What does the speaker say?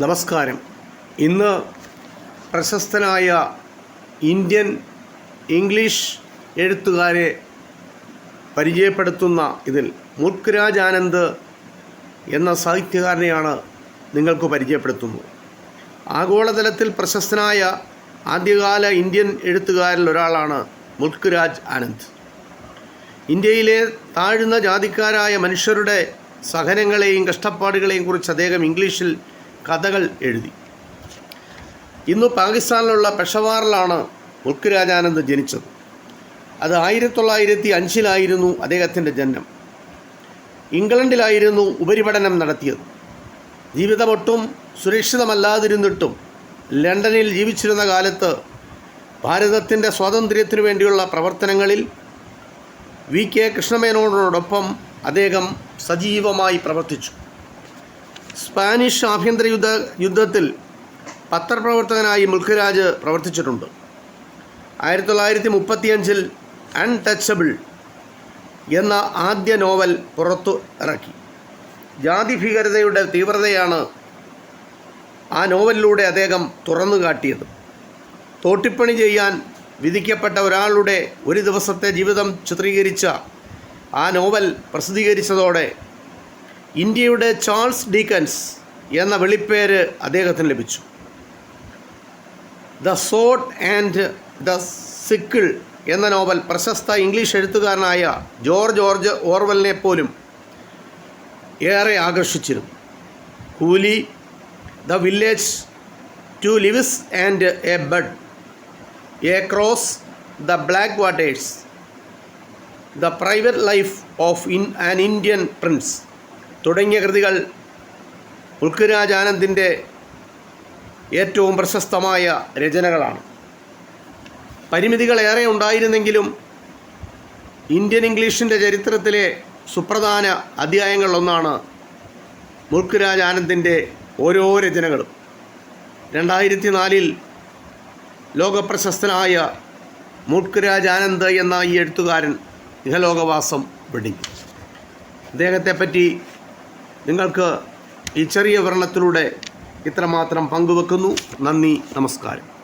നമസ്കാരം. ഇന്ന് പ്രശസ്തനായ ഇന്ത്യൻ ഇംഗ്ലീഷ് എഴുത്തുകാരെ പരിചയപ്പെടുത്തുന്ന ഇതിൽ മുൽക്രാജ് ആനന്ദ് എന്ന സാഹിത്യകാരനെയാണ് നിങ്ങൾക്ക് പരിചയപ്പെടുത്തുന്നത്. ആഗോളതലത്തിൽ പ്രശസ്തനായ ആദ്യകാല ഇന്ത്യൻ എഴുത്തുകാരിൽ ഒരാളാണ് മുൽക്കുരാജ് ആനന്ദ്. ഇന്ത്യയിലെ താഴ്ന്ന ജാതിക്കാരായ മനുഷ്യരുടെ സഹനങ്ങളെയും കഷ്ടപ്പാടുകളെയും കുറിച്ച് അദ്ദേഹം ഇംഗ്ലീഷിൽ കഥകൾ എഴുതി. ഇന്ന് പാകിസ്ഥാനിലുള്ള പെഷവാറിലാണ് മുൽക്കുരാജാനന്ദ് ജനിച്ചത്. അത് ആയിരത്തി തൊള്ളായിരത്തി അഞ്ചിലായിരുന്നു അദ്ദേഹത്തിന്റെ ജന്മം ഇംഗ്ലണ്ടിലായിരുന്നു ഉപരിപഠനം നടത്തിയത്. ജീവിതമൊട്ടും സുരക്ഷിതമല്ലാതിരുന്നിട്ടും ലണ്ടനിൽ ജീവിച്ചിരുന്ന കാലത്ത് ഭാരതത്തിന്റെ സ്വാതന്ത്ര്യത്തിനു വേണ്ടിയുള്ള പ്രവർത്തനങ്ങളിൽ വി കെ കൃഷ്ണമേനോനോടൊപ്പം അദ്ദേഹം സജീവമായി പ്രവർത്തിച്ചു. സ്പാനിഷ് ആഭ്യന്തര യുദ്ധ യുദ്ധത്തിൽ പത്രപ്രവർത്തകനായി മുൽഖരാജ് പ്രവർത്തിച്ചിട്ടുണ്ട്. ആയിരത്തി തൊള്ളായിരത്തി മുപ്പത്തിയഞ്ചിൽ അൺടച്ചബിൾ എന്ന ആദ്യ നോവൽ പുറത്തു ഇറക്കി. ജാതി ഭീകരതയുടെ തീവ്രതയാണ് ആ നോവലിലൂടെ അദ്ദേഹം തുറന്നു കാട്ടിയത്. തോട്ടിപ്പണി ചെയ്യാൻ വിധിക്കപ്പെട്ട ഒരാളുടെ ഒരു ദിവസത്തെ ജീവിതം ചിത്രീകരിച്ച ആ നോവൽ പ്രസിദ്ധീകരിച്ചതോടെ ഇന്ത്യയുടെ ചാൾസ് ഡീക്കൻസ് എന്ന വെളിപ്പേര് അദ്ദേഹത്തിന് ലഭിച്ചു. The sword and the sickle എന്ന നോവൽ പ്രശസ്ത ഇംഗ്ലീഷ് എഴുത്തുകാരനായ ജോർജ് ജോർജ് ഓർവലിനെ പോലും ഏറെ ആകർഷിച്ചിരുന്നു. Coolie the village two leaves and a bud across the black waters the private life of in an Indian prince. തുടങ്ങിയ കൃതികൾ പൃഥ്വിരാജ് ആനന്ദിന്റെ ഏറ്റവും പ്രശസ്തമായ രചനകളാണ്. പരിമിതികൾ ഏറെ ഉണ്ടായിരുന്നെങ്കിലും ഇന്ത്യൻ ഇംഗ്ലീഷിന്റെ ചരിത്രത്തിലെ സുപ്രധാന അധ്യായങ്ങളിലൊന്നാണ് മുൽക്കുരാജ് ആനന്ദിന്റെ ഓരോ രചനകളും. രണ്ടായിരത്തി നാലിൽ ലോകപ്രശസ്തനായ മുൽക്കുരാജ് ആനന്ദ് എന്ന ഈ എഴുത്തുകാരൻ ഇഹലോകവാസം വെടിഞ്ഞു. അദ്ദേഹത്തെപ്പറ്റി നിങ്ങൾക്ക് ഈ ചെറിയ വിവരണത്തിലൂടെ ഇത്രമാത്രം പങ്കുവെക്കുന്നു. നന്ദി നമസ്കാരം.